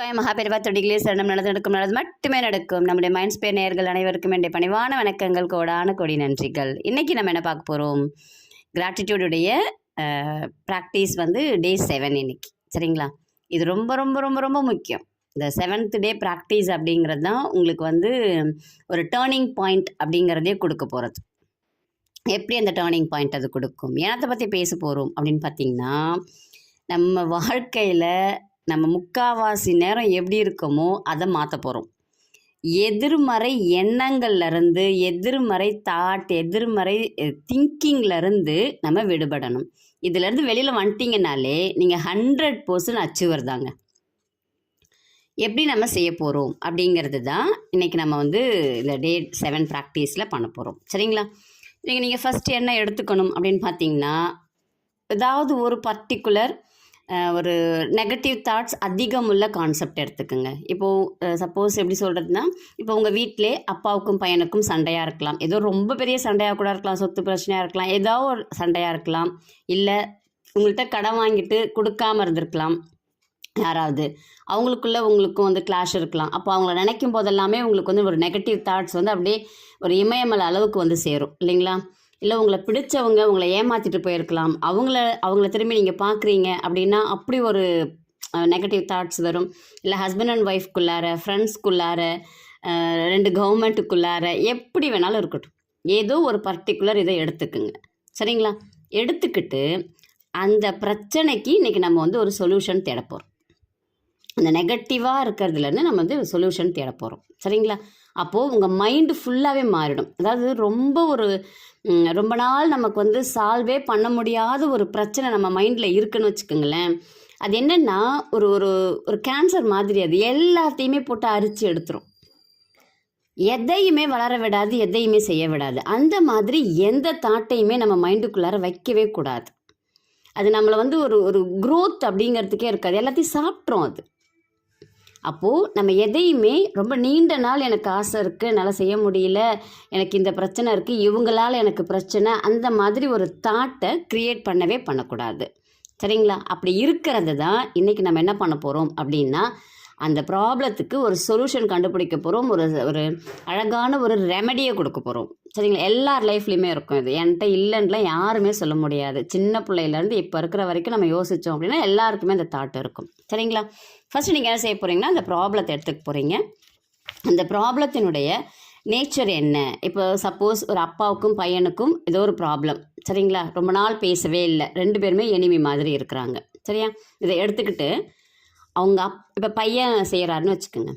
சிவாய மகாபெரிவா தொடிகளே சரணம் நடந்து நடக்கும் நடந்து மட்டுமே நடக்கும். நம்முடைய மைண்ட் ஸ்பேர் நேயர்கள் அனைவருக்கும் என்னுடைய பணிவான வணக்கங்கள் கோடான கோடி நன்றிகள். இன்றைக்கி நம்ம என்ன பார்க்க போகிறோம் கிராட்டிடியூடுடைய ப்ராக்டிஸ் வந்து டே செவன் இன்னைக்கு. சரிங்களா? இது ரொம்ப ரொம்ப ரொம்ப ரொம்ப முக்கியம். இந்த செவன்த் டே ப்ராக்டிஸ் அப்படிங்கிறது தான் உங்களுக்கு வந்து ஒரு டேர்னிங் பாயிண்ட் அப்படிங்கிறதே கொடுக்க போகிறது எப்படி அந்த டேர்னிங் பாயிண்ட் அது கொடுக்கும்? ஏனத்தை பற்றி பேச போகிறோம் அப்படின்னு பார்த்தீங்கன்னா நம்ம வாழ்க்கையில் நம்ம முக்காவாசி நேரம் எப்படி இருக்கோமோ அதை மாற்ற போகிறோம் எதிர்மறை எண்ணங்கள்லேருந்து எதிர்மறை தாட் எதிர்மறை திங்கிங்லேருந்து நம்ம விடுபடணும். இதுலேருந்து வெளியில் வந்துட்டிங்கனாலே நீங்கள் ஹண்ட்ரட் பர்சன்ட் அச்சீவர் தாங்க. எப்படி நம்ம செய்ய போகிறோம் அப்படிங்கிறது தான் இன்றைக்கி நம்ம வந்து இந்த டே செவன் ப்ராக்டிஸில் பண்ண போகிறோம் சரிங்களா? நீங்கள் நீங்கள் ஃபஸ்ட்டு என்ன எடுத்துக்கணும் அப்படின்னு பார்த்தீங்கன்னா ஏதாவது ஒரு பர்டிகுலர் ஒரு நெகட்டிவ் தாட்ஸ் அதிகமுள்ள கான்செப்ட் எடுத்துக்கோங்க. இப்போது சப்போஸ் எப்படி சொல்கிறதுனா இப்போ உங்கள் வீட்டிலே அப்பாவுக்கும் பையனுக்கும் சண்டையாக இருக்கலாம். ஏதோ ரொம்ப பெரிய சண்டையாக கூட இருக்கலாம் சொத்து பிரச்சனையாக இருக்கலாம் ஏதோ ஒரு சண்டையாக இருக்கலாம். இல்லை உங்கள்கிட்ட கடன் வாங்கிட்டு கொடுக்காம இருந்திருக்கலாம் யாராவது. அவங்களுக்குள்ள உங்களுக்கும் வந்து கிளாஷ் இருக்கலாம். அப்போ அவங்கள நினைக்கும் போதெல்லாமே உங்களுக்கு வந்து ஒரு நெகட்டிவ் தாட்ஸ் வந்து அப்படியே ஒரு இமயமலை அளவுக்கு வந்து சேரும் இல்லைங்களா? இல்லை உங்களை பிடிச்சவங்க உங்களை ஏமாற்றிட்டு போயிருக்கலாம். அவங்கள அவங்கள திரும்பி நீங்கள் பார்க்குறீங்க அப்படின்னா அப்படி ஒரு நெகட்டிவ் தாட்ஸ் வரும். இல்லை ஹஸ்பண்ட் அண்ட் ஒய்ஃப்குள்ளார ஃப்ரெண்ட்ஸ்குள்ளார ரெண்டு கவர்மெண்ட்டுக்குள்ளார எப்படி வேணாலும் இருக்கட்டும். ஏதோ ஒரு பர்டிகுலர் இதை எடுத்துக்குங்க. சரிங்களா? எடுத்துக்கிட்டு அந்த பிரச்சனைக்கு இன்றைக்கி நம்ம வந்து ஒரு சொல்யூஷன் தேட போகிறோம் அந்த நெகட்டிவாக இருக்கிறதுலேருந்து நம்ம வந்து சொல்யூஷன் தேட போகிறோம் சரிங்களா? அப்போது உங்கள் மைண்டு ஃபுல்லாகவே மாறிடும். அதாவது ரொம்ப ஒரு ரொம்ப நாள் நமக்கு வந்து சால்வே பண்ண முடியாத ஒரு பிரச்சனை நம்ம மைண்டில் இருக்குன்னு வச்சுக்கோங்களேன். அது என்னென்னா ஒரு ஒரு ஒரு கேன்சர் மாதிரி அது எல்லாத்தையுமே போட்டு அரிச்சு எடுத்துரும். எதையுமே வளர விடாது எதையுமே செய்ய விடாது. அந்த மாதிரி எந்த தாட்டையுமே நம்ம மைண்டுக்குள்ளார வைக்கவே கூடாது. அது நம்மளை வந்து ஒரு ஒரு குரோத் அப்படிங்கிறதுக்கே இருக்காது. எல்லாத்தையும் சாப்பிட்றோம் அது. அப்போது நம்ம எதையுமே ரொம்ப நீண்ட நாள் எனக்கு ஆசை இருக்குது என்னால் செய்ய முடியல எனக்கு இந்த பிரச்சனை இருக்குது இவங்களால் எனக்கு பிரச்சனை அந்த மாதிரி ஒரு தாட்டை க்ரியேட் பண்ணவே பண்ணக்கூடாது. சரிங்களா? அப்படி இருக்கிறது தான் இன்றைக்கி நம்ம என்ன பண்ண போகிறோம் அப்படின்னா அந்த ப்ராப்ளத்துக்கு ஒரு சொல்யூஷன் கண்டுபிடிக்க போகிறோம் ஒரு ஒரு அழகான ஒரு ரெமடியை கொடுக்க போகிறோம் சரிங்களா? எல்லார் லைஃப்லையுமே இருக்கும் இது. என்கிட்ட இல்லைன்னுலாம் யாருமே சொல்ல முடியாது. சின்ன பிள்ளையிலேருந்து இப்போ இருக்கிற வரைக்கும் நம்ம யோசித்தோம் அப்படின்னா எல்லாருக்குமே அந்த தாட் இருக்கும். சரிங்களா? ஃபஸ்ட்டு நீங்கள் என்ன செய்ய போகிறீங்கன்னா அந்த ப்ராப்ளத்தை எடுத்துக்க போகிறீங்க அந்த ப்ராப்ளத்தினுடைய நேச்சர் என்ன? இப்போ சப்போஸ் ஒரு அப்பாவுக்கும் பையனுக்கும் ஏதோ ஒரு ப்ராப்ளம் சரிங்களா? ரொம்ப நாள் பேசவே இல்லை. ரெண்டு பேருமே எனிமி மாதிரி இருக்கிறாங்க. சரியா? இதை எடுத்துக்கிட்டு அவங்க அப் இப்போ பையன் செய்கிறாருன்னு வச்சுக்கோங்க.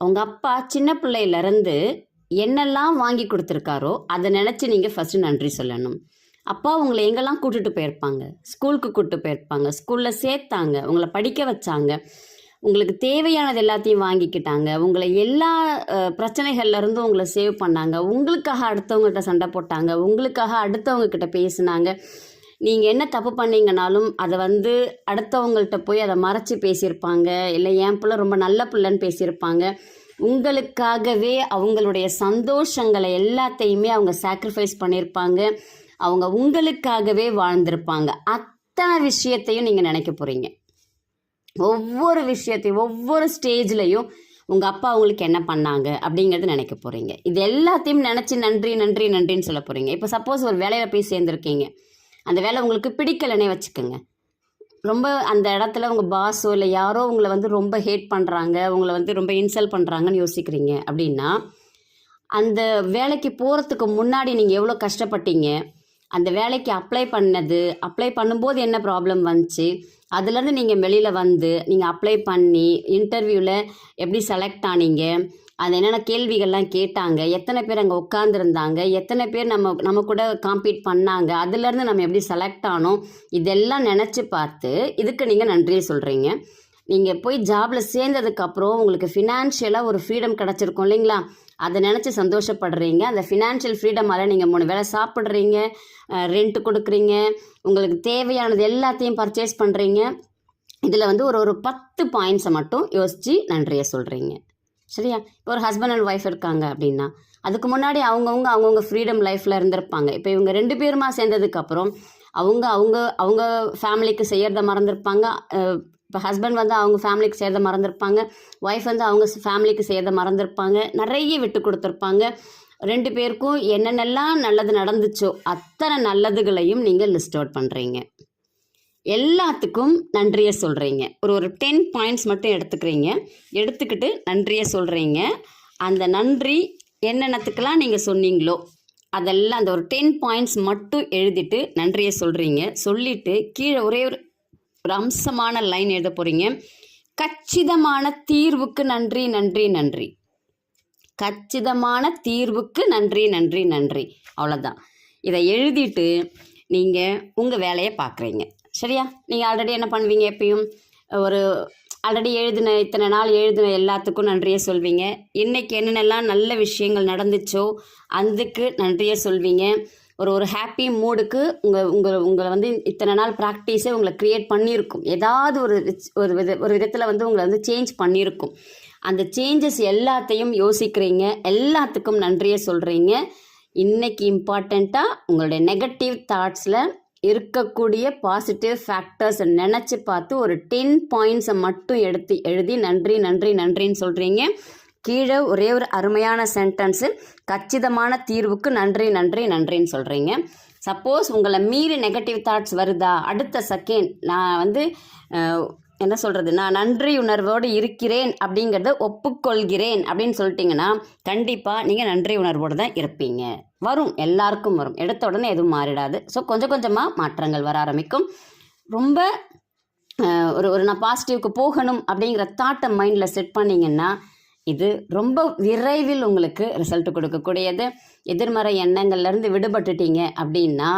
அவங்க அப்பா சின்ன பிள்ளையிலேருந்து என்னெல்லாம் வாங்கி கொடுத்துருக்காரோ அதை நினச்சி நீங்கள் ஃபஸ்ட்டு நன்றி சொல்லணும். அப்பா உங்களை எங்கெல்லாம் கூட்டுட்டு போயிருப்பாங்க? ஸ்கூலுக்கு கூப்பிட்டு போயிருப்பாங்க. ஸ்கூலில் சேர்த்தாங்க. உங்களை படிக்க வச்சாங்க. உங்களுக்கு தேவையானது எல்லாத்தையும் வாங்கிக்கிட்டாங்க. உங்களை எல்லா அஹ், உங்களை சேவ் பண்ணாங்க. உங்களுக்காக அடுத்தவங்ககிட்ட சண்டை போட்டாங்க. உங்களுக்காக அடுத்தவங்கக்கிட்ட பேசினாங்க. பேசுனாங்க நீங்கள் என்ன தப்பு பண்ணீங்கனாலும் அதை வந்து அடுத்தவங்கள்ட்ட போய் அதை மறைச்சி பேசியிருப்பாங்க. இல்லை என் பிள்ளை ரொம்ப நல்ல பிள்ளைன்னு பேசியிருப்பாங்க. உங்களுக்காகவே அவங்களுடைய சந்தோஷங்களை எல்லாத்தையுமே அவங்க சாக்ரிஃபைஸ் பண்ணியிருப்பாங்க அவங்க உங்களுக்காகவே வாழ்ந்திருப்பாங்க. அத்தனை விஷயத்தையும் நீங்கள் நினைக்க போகிறீங்க ஒவ்வொரு விஷயத்தையும் ஒவ்வொரு ஸ்டேஜ்லையும் உங்கள் அப்பா அவங்களுக்கு என்ன பண்ணாங்க அப்படிங்கிறது நினைக்க போகிறீங்க இது எல்லாத்தையும் நினச்சி நன்றி நன்றி நன்றின்னு சொல்ல போகிறீங்க இப்போ சப்போஸ் ஒரு வேலையில் போய் சேர்ந்துருக்கீங்க. அந்த வேலை உங்களுக்கு பிடிக்கலைன்னே வச்சுக்கோங்க. ரொம்ப அந்த இடத்துல உங்கள் பாஸோ இல்லை யாரோ உங்களை வந்து ரொம்ப ஹேட் பண்ணுறாங்க உங்களை வந்து ரொம்ப இன்சல்ட் பண்ணுறாங்கன்னு யோசிக்கிறீங்க அப்படின்னா அந்த வேலைக்கு போகிறதுக்கு முன்னாடி நீங்கள் எவ்வளோ கஷ்டப்பட்டீங்க அந்த வேலைக்கு அப்ளை பண்ணது அப்ளை பண்ணும்போது என்ன ப்ராப்ளம் வந்துச்சு அதுலேருந்து நீங்கள் வெளியில் வந்து நீங்கள் அப்ளை பண்ணி இன்டர்வியூவில் எப்படி செலக்ட் ஆனீங்க அது என்னென்ன கேள்விகள்லாம் கேட்டாங்க எத்தனை பேர் அங்கே உட்காந்துருந்தாங்க எத்தனை பேர் நம்ம நம்ம கூட காம்பீட் பண்ணாங்க அதுலேருந்து நம்ம எப்படி செலக்ட் ஆனோம் இதெல்லாம் நினச்சி பார்த்து இதுக்கு நீங்கள் நன்றியை சொல்கிறீங்க நீங்கள் போய் ஜாபில் சேர்ந்ததுக்கப்புறம் உங்களுக்கு ஃபினான்ஷியலாக ஒரு ஃப்ரீடம் கிடச்சிருக்கும் இல்லைங்களா? அதை நினச்சி சந்தோஷப்படுறீங்க. அந்த ஃபினான்ஷியல் ஃப்ரீடமால் நீங்கள் மூணு வேளை சாப்பிட்றீங்க ரெண்ட் கொடுக்குறீங்க உங்களுக்கு தேவையானது எல்லாத்தையும் பர்ச்சேஸ் பண்ணுறீங்க இதில் வந்து ஒரு ஒரு பத்து பாயிண்ட்ஸை மட்டும் யோசித்து நன்றியை சொல்கிறீங்க சரியா? இப்போ ஒரு ஹஸ்பண்ட் அண்ட் ஒய்ஃப் இருக்காங்க அப்படின்னா அதுக்கு முன்னாடி அவங்கவுங்க அவங்கவுங்க ஃப்ரீடம் லைஃப்பில் இருந்திருப்பாங்க. இப்போ இவங்க ரெண்டு பேருமா சேர்ந்ததுக்கப்புறம் அவங்க அவங்க அவங்க ஃபேமிலிக்கு செய்கிறத மறந்துருப்பாங்க. இப்போ ஹஸ்பண்ட் வந்து அவங்க ஃபேமிலிக்கு செய்கிறத மறந்துருப்பாங்க. ஒய்ஃப் வந்து அவங்க ஃபேமிலிக்கு செய்கிறத மறந்துருப்பாங்க. நிறைய விட்டு கொடுத்துருப்பாங்க. ரெண்டு பேருக்கும் என்னென்னலாம் நல்லது நடந்துச்சோ அத்தனை நல்லதுகளையும் நீங்கள் லிஸ்ட் அவுட் பண்ணுறீங்க எல்லாத்துக்கும் நன்றியை சொல்கிறீங்க ஒரு ஒரு டென் பாயிண்ட்ஸ் மட்டும் எடுத்துக்கிறீங்க. எடுத்துக்கிட்டு நன்றியை சொல்கிறீங்க அந்த நன்றி என்னென்னத்துக்கெல்லாம் நீங்கள் சொன்னீங்களோ அதெல்லாம் அந்த ஒரு டென் பாயிண்ட்ஸ் மட்டும் எழுதிட்டு நன்றியை சொல்கிறீங்க சொல்லிவிட்டு கீழே ஒரே ஒரு ஒரு அம்சமான லைன் எழுத போகிறீங்க கச்சிதமான தீர்வுக்கு நன்றி நன்றி நன்றி. கச்சிதமான தீர்வுக்கு நன்றி நன்றி நன்றி. அவ்வளோதான் இதை எழுதிட்டு நீங்கள் உங்கள் வேலையை பார்க்குறீங்க. சரியா? நீங்கள் ஆல்ரெடி என்ன பண்ணுவீங்க எப்பயும்? ஒரு ஆல்ரெடி எழுதின இத்தனை நாள் எழுதின எல்லாத்துக்கும் நன்றியை சொல்வீங்க. இன்றைக்கி என்னென்னலாம் நல்ல விஷயங்கள் நடந்துச்சோ அதுக்கு நன்றியை சொல்வீங்க. ஒரு ஒரு ஹாப்பி மூடுக்கு உங்கள் உங்கள் உங்களை வந்து இத்தனை நாள் ப்ராக்டிஸே உங்களை க்ரியேட் பண்ணியிருக்கும். ஏதாவது ஒரு ஒரு வித ஒரு விதத்தில் வந்து உங்களை வந்து சேஞ்ச் பண்ணியிருக்கும். அந்த சேஞ்சஸ் எல்லாத்தையும் யோசிக்கிறீங்க. எல்லாத்துக்கும் நன்றியை சொல்கிறீங்க இன்றைக்கி இம்பார்ட்டண்ட்டாக உங்களுடைய நெகட்டிவ் தாட்ஸில் இருக்கக்கூடிய பாசிட்டிவ் ஃபேக்டர்ஸ் நினச்சி பார்த்து ஒரு டென் பாயிண்ட்ஸை மட்டும் எடுத்து எழுதி நன்றி நன்றி நன்றின்னு சொல்கிறீங்க கீழே ஒரே ஒரு அருமையான சென்டென்ஸு கச்சிதமான தீர்வுக்கு நன்றி நன்றி நன்றின்னு சொல்கிறீங்க சப்போஸ் உங்களை மீறி நெகட்டிவ் தாட்ஸ் வருதா? அடுத்த செகண்ட் நான் வந்து என்ன சொல்கிறது நான் நன்றி உணர்வோடு இருக்கிறேன் அப்படிங்கிறத ஒப்புக்கொள்கிறேன் அப்படின்னு சொல்லிட்டீங்கன்னா கண்டிப்பாக நீங்கள் நன்றி உணர்வோடு தான் இருப்பீங்க. வரும் எல்லாருக்கும் வரும். எடுத்த உடனே எதுவும் மாறிடாது. ஸோ கொஞ்சம் கொஞ்சமாக மாற்றங்கள் வர ஆரம்பிக்கும். ரொம்ப ஒரு ஒரு நான் பாசிட்டிவ்க்கு போகணும் அப்படிங்கிற தாட்டை மைண்டில் செட் பண்ணிங்கன்னா இது ரொம்ப விரைவில் உங்களுக்கு ரிசல்ட் கொடுக்கக்கூடியது. எதிர்மறை எண்ணங்கள்லேருந்து விடுபட்டுட்டீங்க அப்படின்னா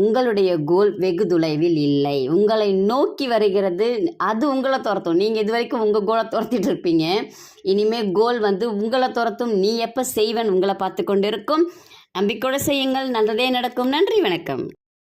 உங்களுடைய கோல் வெகு தொலைவில் இல்லை. உங்களை நோக்கி வருகிறது அது உங்களை துரத்தும். நீங்கள் இது வரைக்கும் உங்கள் கோலை துரத்திட்டு இருப்பீங்க. இனிமேல் கோல் வந்து உங்களை துரத்தும். நீ எப்போ செய்வன் உங்களை பார்த்து கொண்டு இருக்கும் நம்பிக்கையோடு செய்யுங்கள். நல்லதே நடக்கும். நன்றி வணக்கம்.